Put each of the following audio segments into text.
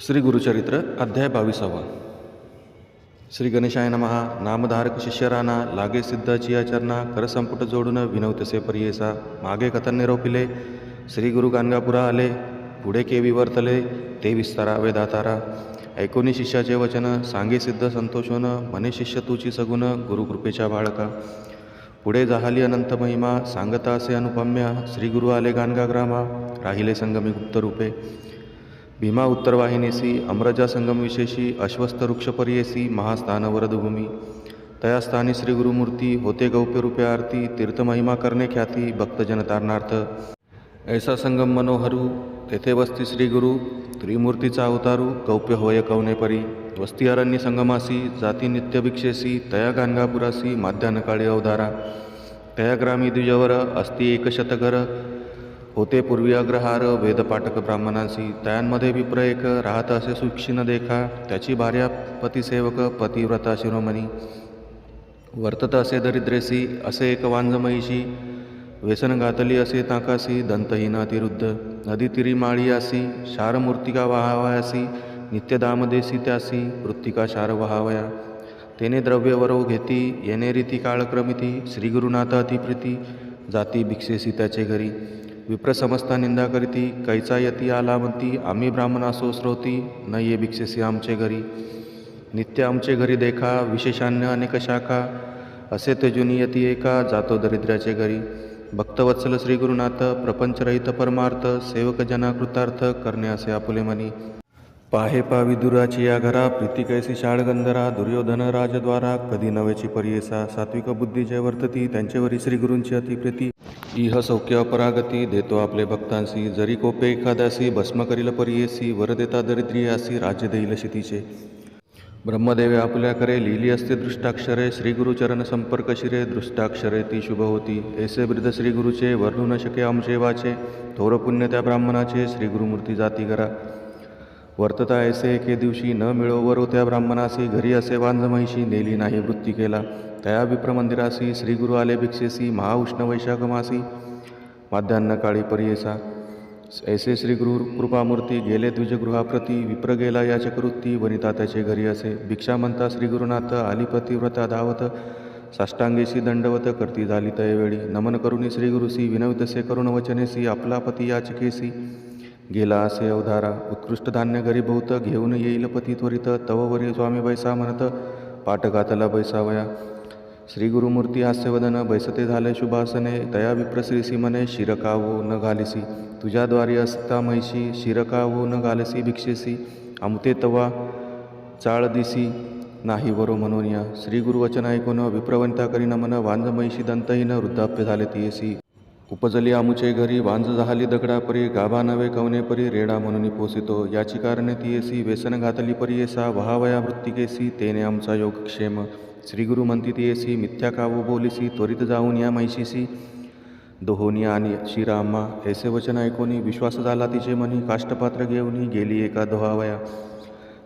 श्री गुरुचरित्र अध्याय बावीसावा. श्री गणेशाय नमहा नामधारक शिष्यराना लागे सिद्धाची आचरणा करसंपुट जोडून विनवतसे परियेसा मागे कथन निरोपिले श्री गुरु गाणगापुरा आले पुढे केवी वर्तले ते विस्तारावे दातारा. ऐकोनी शिष्याचे वचन सांगे सिद्ध संतोषोन मने शिष्य तुची सगुण गुरुकृपेच्या बाळका. पुढे जाहली अनंत महिमा सांगता असे अनुपम्या श्री गुरु आले गाणगा ग्रामा राहिले संगमी गुप्त रूपे भीमा उत्तरवाहिनीसी अमरजा संगमविशेषी अश्वस्थ तया स्थानी श्री गुरुमूर्ती होते गौप्य आरती तीर्थमहिमा करणे ख्याती भक्तजन तारणार्थ ऐसा संगम मनोहरू तेथे वस्ती श्रीगुरु त्रिमूर्तीचा अवतारू गौप्य होय कवने परी। वस्ती अरण्य संगमासी जाती नित्यभिक्षेसी तया गाणगापुरासी माध्यानकाळी अवधारा तया ग्रामी द्विजवर अस्ति एकशतकर होते पूर्वी अग्रहार वेदपाठक ब्राह्मणांसी तयांमध्ये विप्र एक राहत असे सूक्ष्ण देखा. त्याची भार्या पतिसेवक पतिव्रता शिरोमणी. वर्तत असे दरिद्रेसी असे एक वांजमयीशी. व्यसन घातली असे ताकासी दंतहीन अतिरुद्ध. नदी तिरी माळी आसी शार मूर्तिका वाहावयासी नित्यदामदेसी त्यासी वृत्तिका शार वहावया तेने द्रव्यवरव घेती येणे रीती काळक्रमिती श्री गुरुनाथ अतिप्रीती जाती भिक्षेसी त्याचे घरी. विप्र समस्ता निंदा करीती कैचा यती आला म्हणती आम्ही ब्राह्मणासो स्रोती न ये भिक्षेसी आमचे घरी. नित्य आमचे घरी देखा विशेषान्य अनेक शाखा असे तेजुनी यती एका जातो दरिद्राचे घरी. भक्तवत्सल श्री गुरुनाथ प्रपंचरहित परमार्थ सेवक जना कृतार्थ करणे असे आपुले मनी. पाहे पा विदुराची या घरा प्रीती कैसी शाळगंधरा दुर्योधन राजद्वारा कधी नवेची पर्येसा सात्विक बुद्धी जय वर्तती त्यांच्यावरी श्रीगुरूंची अतिप्रीती इह सौख्य अपरागती देतो आपले भक्तांसी जरी कोपे एखाद्यासी भस्म करील परियेसी वर देता दरिद्रियासी राज्य देईल शितीचे ब्रह्मदेवे आपल्याकडे लिहिली असते दृष्टाक्षरे श्री गुरुचरण संपर्क शिरे दृष्टाक्षरे ती शुभ होती. ऐसे वृद्ध श्रीगुरुचे वर्णू न शके आमचे वाचे थोर पुण्य त्या ब्राह्मणाचे श्री गुरुमूर्ती जाती करा वर्तता ऐसे एके दिवशी न मिळोवरो त्या ब्राह्मणासी घरी असे वांझमहिशी नेली नाही वृत्ती केला. तया विप्रमंदिरासी श्रीगुरु आले भिक्षेसी महाउष्ण वैशाखमासी. माध्यान्न काळी परियेसा. ऐसे श्री गुरु कृपामूर्ती गेले द्विजगृहाप्रती विप्र गेला या वनिता त्याचे घरी असे. भिक्षा म्हणता श्री गुरुनाथ आली पतिव्रता धावत साष्टांगेशी दंडवत करती झाली तयवेळी. नमन करुणी श्रीगुरुसी विनवितसे करुण वचनेसी आपला पती याचकेसी. गेला असे अवधारा. उत्कृष्ट धान्य घरी बहुत घेऊन येईल पती त्वरित. तववरील स्वामी बैसा म्हणत पाटकातला बैसावया. श्री गुरुमूर्ती हास्यवदन बैसते झाले शुभासने. तया विप्रश्रीसी म्हणे शिरकावो न घालिसी. तुझ्याद्वारे असता म्हैशी शिरकावो न घालसी भिक्षेसी. अमते तवा चाळ दिसी नाही वरो म्हणून या श्री गुरुवचन ऐकून विप्रवंता करी नमन वांज म्हैशी दंतहीन वृद्धाप्य झाले तियसी. उपजली आमुचे घरी वांज झाली दगडापरी गाभा नवे कवने परी रेडा म्हणून पोसितो. याची कारणे ती एसी व्यसन घातली परी एसा वहावया वृत्तिकेसी तेने आमचा योगक्षेम श्री म्हणती ती एसी मिथ्या कावो बोलिसी त्वरित जाऊन या मैशीसी दोहोनी आणि शिराम्मा ऐसे वचन ऐकोनी विश्वास झाला तिचे मनी काष्टपात्र घेऊनी गेली एका दोहावया.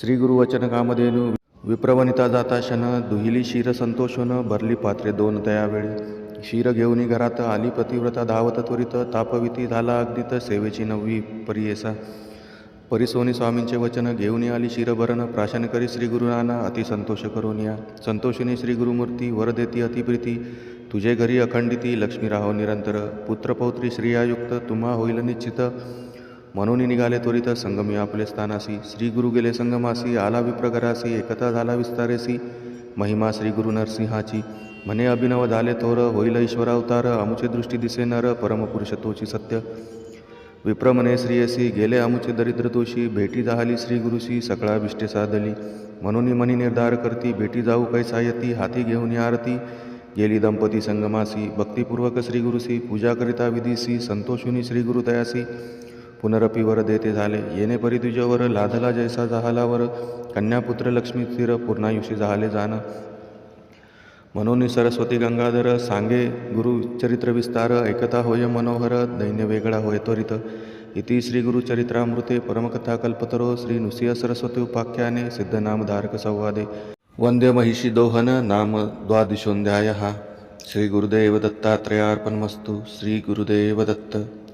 श्री वचन कामधेनू विप्रवनिता जाता शन दुहिली शिर संतोषन भरली पात्रे दोन तयावेळी क्षीर घेऊनी घरात आली पतिव्रता धावत त्वरित तापविती झाला अगदीत सेवेची नववी परियेसा. परिसोनी स्वामींचे वचन घेऊन आली शिरभरण प्राशन करी श्री गुरुनाना अति संतोष करून या. संतोषिनी श्री गुरुमूर्ती वर देती अतिप्रीती तुझे घरी अखंडिती लक्ष्मी राहो निरंतर. पुत्रपौत्री श्रियायुक्त तुम्हा होईल निश्चित. म्हणून निघाले त्वरित संगमी आपले स्थानासी. श्री गुरु गेले संगमासी आला विप्रगरासी एकता झाला विस्तारेसी. महिमा श्री गुरु नरसिंहाची. म्हणे अभिनव झाले थोर होईल ईश्वर अवतार अमुचे दृष्टी दिसे नर परमपुरुष तोची सत्य. विप्रमने श्रीयसी गेले अमुचे दरिद्र तोषी भेटी जाहली श्री गुरुशी सकळा विष्टे साधली. म्हणून मनी निर्धार करती भेटी जाऊ कैसा यती हाती घेऊन या आरती. गेली दंपती संगमासी भक्तिपूर्वक श्री गुरुसी पूजा करिता विधीसी संतोषुनी श्री गुरु पुनरपिवर देते झाले. येणे परी तुझ्यावर लाधला जैसा जहालावर. कन्यापुत्र लक्ष्मी स्थिर पूर्णायुषी जहाले जाण. म्हणून सरस्वती गंगाधर सांगे गुरु चरित्र विस्तार. ऐकता होय मनोहर दैन्य वेगळा होय त्वरित. इति श्री गुरुचरित्रामृते परमकथा कल्पतरो. श्री नृसिंह सरस्वती उपाख्याने सिद्धनामधारक संवादे. वंदे महिषी दोहन नाम द्वादशोऽध्यायः. श्री गुरुदेव